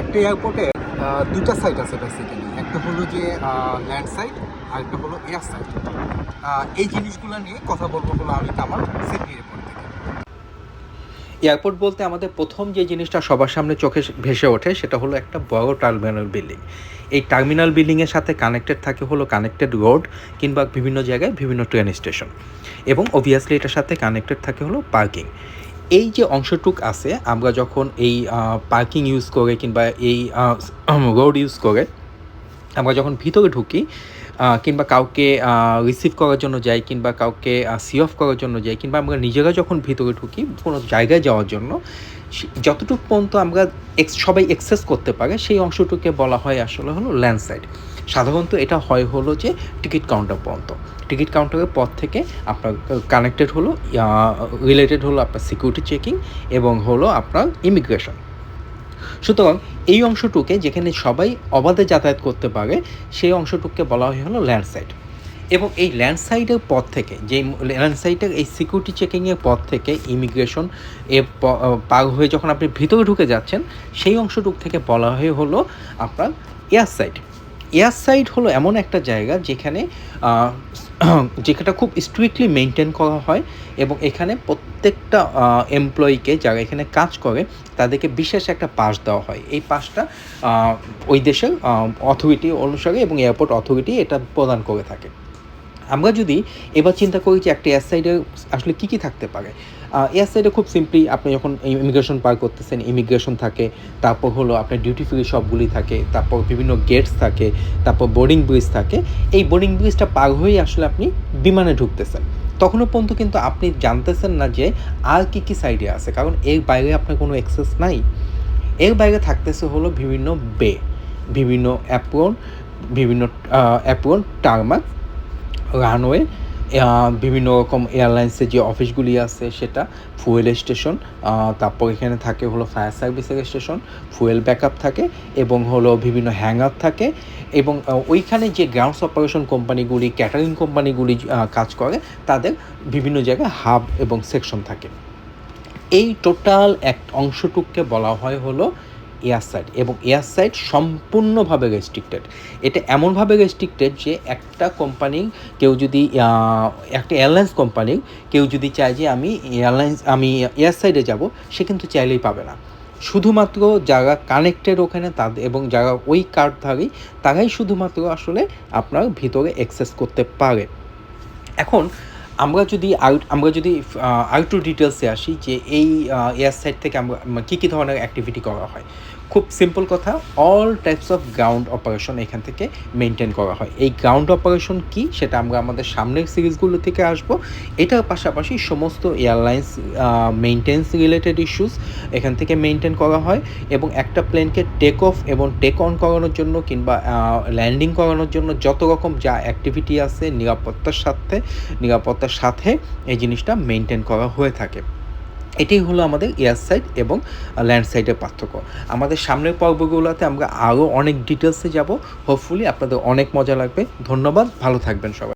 একটা এয়ারপোর্টে দুটা সাইট আছে বেসিক্যালি একটা হলো যে ল্যান্ড সাইট আর একটা হলো এয়ার সাইট এই জিনিসগুলো নিয়ে কথা বলব হলো আমি আমার সিডনি এয়ারপোর্ট এয়ারপোর্ট বলতে আমাদের প্রথম যে জিনিসটা সবার সামনে চোখে ভেসে ওঠে, সেটা হলো একটা বড় টার্মিনাল বিল্ডিং এই টার্মিনাল বিল্ডিংয়ের সাথে কানেক্টেড থাকে হলো কানেক্টেড রোড কিংবা বিভিন্ন জায়গায় বিভিন্ন ট্রেন স্টেশন এবং অবভিয়াসলি এটার সাথে কানেক্টেড থাকে হলো পার্কিং এই যে অংশটুক আছে, আমরা যখন এই পার্কিং ইউজ করে কিংবা এই রোড ইউজ করে, আমরা যখন ভিতরে ঢুকি কিংবা কাউকে রিসিভ করার জন্য যাই, কিংবা কাউকে সি অফ করার জন্য যাই, কিংবা আমরা নিজেরা যখন ভিতরে ঢুকি কোনো জায়গায় যাওয়ার জন্য যতটুকু পর্যন্ত আমরা সবাই এক্সেস করতে পারে, সেই অংশটুকে বলা হয় আসলে হলো ল্যান্ডসাইড সাধারণত এটা হয় হলো যে টিকিট কাউন্টার পর্যন্ত। টিকিট কাউন্টারের পর থেকে আপনার কানেক্টেড হলো রিলেটেড হলো আপনার সিকিউরিটি চেকিং এবং হলো আপনার ইমিগ্রেশন সুতরাং এই অংশটুকে যেখানে সবাই অবাধে যাতায়াত করতে পারে, সেই অংশটুককে বলা হয় হলো ল্যান্ডসাইড এবং এই ল্যান্ডসাইডের পথ থেকে, যে ল্যান্ডসাইডের এই সিকিউরিটি চেকিংয়ের পথ থেকে ইমিগ্রেশন এ পার হয়ে যখন আপনি ভিতরে ঢুকে যাচ্ছেন, সেই অংশটুক থেকে বলা হয়ে হলো আপনার এয়ার সাইড এয়ার সাইড হলো এমন একটা জায়গা যেখানে যেটা খুব স্ট্রিক্টলি মেনটেন করা হয় এবং এখানে প্রত্যেকটা এমপ্লয়িকে যারা এখানে কাজ করে, তাদেরকে বিশেষ একটা পাস দেওয়া হয়। এই পাসটা ওই দেশের অথরিটি অনুসারে এবং এয়ারপোর্ট অথরিটি এটা প্রদান করে থাকে। আমরা যদি এবার চিন্তা করি যে একটা এয়ার সাইডে আসলে কী কী থাকতে পারে এয়ার সাইডে খুব সিম্পলি আপনি যখন ইমিগ্রেশন পার করতেছেন ইমিগ্রেশন থাকে, তারপর হলো আপনার ডিউটি ফ্রি শপগুলি থাকে, তারপর বিভিন্ন গেটস থাকে, তারপর বোর্ডিং ব্রিজ থাকে। এই বোর্ডিং ব্রিজটা পার হয়েই আসলে আপনি বিমানে ঢুকতেছেন। তখনও পর্যন্ত কিন্তু আপনি জানতেছেন না যে আর কী কী সাইডে আছে, কারণ এর বাইরে আপনার কোনো অ্যাক্সেস নাই। এর বাইরে থাকতেছে হলো বিভিন্ন বে বিভিন্ন অ্যাপ্রন বিভিন্ন অ্যাপ্রন টার্মাক রানওয়ে বিভিন্ন রকম এয়ারলাইন্সের যে অফিসগুলি আছে, সেটা ফুয়েল স্টেশন তারপর এখানে থাকে হলো ফায়ার সার্ভিসের স্টেশন, ফুয়েল ব্যাকআপ থাকে এবং হলো বিভিন্ন হ্যাঙ্গার থাকে এবং ওইখানে যে গ্রাউন্ডস অপারেশন কোম্পানিগুলি, ক্যাটারিং কোম্পানিগুলি কাজ করে, তাদের বিভিন্ন জায়গায় হাব এবং সেকশন থাকে। এই টোটাল এক অংশটুককে বলা হয় হলো এয়ার সাইড এবং এয়ার সাইড সম্পূর্ণভাবে রেস্ট্রিক্টেড এটা এমনভাবে রেস্ট্রিক্টেড যে একটা কোম্পানি কেউ যদি একটা এয়ারলাইন্স কোম্পানি কেউ যদি চায় যে আমি এয়ারলাইন্স আমি এয়ার সাইডে যাব, সে কিন্তু চাইলেই পাবে না। শুধুমাত্র যারা কানেক্টেড ওখানে তাদের এবং যারা ওই কার্ডধারী তারাই শুধুমাত্র আসলে আপনার ভিতরে অ্যাক্সেস করতে পারে। এখন আমরা যদি আর আমরা যদি আউট টু ডিটেলসে আসি যে এই এয়ার সাইড থেকে আমরা কী কী ধরনের অ্যাক্টিভিটি করা হয়। খুব সিম্পল কথা all types of ground operation এখান থেকে মেনটেন করা হয়। এই গ্রাউন্ড অপারেশন কি? সেটা আমরা আমাদের সামনের সিরিজগুলো থেকে আসব। এটার পাশাপাশি সমস্ত এয়ারলাইন্স মেনটেন্স রিলেটেড ইস্যুস এখান থেকে মেনটেন করা হয় এবং একটা প্লেনকে টেক অফ এবং টেক অন করানোর জন্য কিংবা ল্যান্ডিং করানোর জন্য যত রকম যা অ্যাক্টিভিটি আছে, নিরাপত্তার সাথে নিরাপত্তার সাথে এই জিনিসটা মেনটেন করা হয়ে থাকে। এটাই হলো আমাদের এয়ার সাইড এবং ল্যান্ড সাইডের পার্থক্য। আমাদের সামনের পর্বগুলোতে আমরা আরও অনেক ডিটেলসে যাব। হোপফুলি আপনাদের অনেক মজা লাগবে। ধন্যবাদ। ভালো থাকবেন সবাই।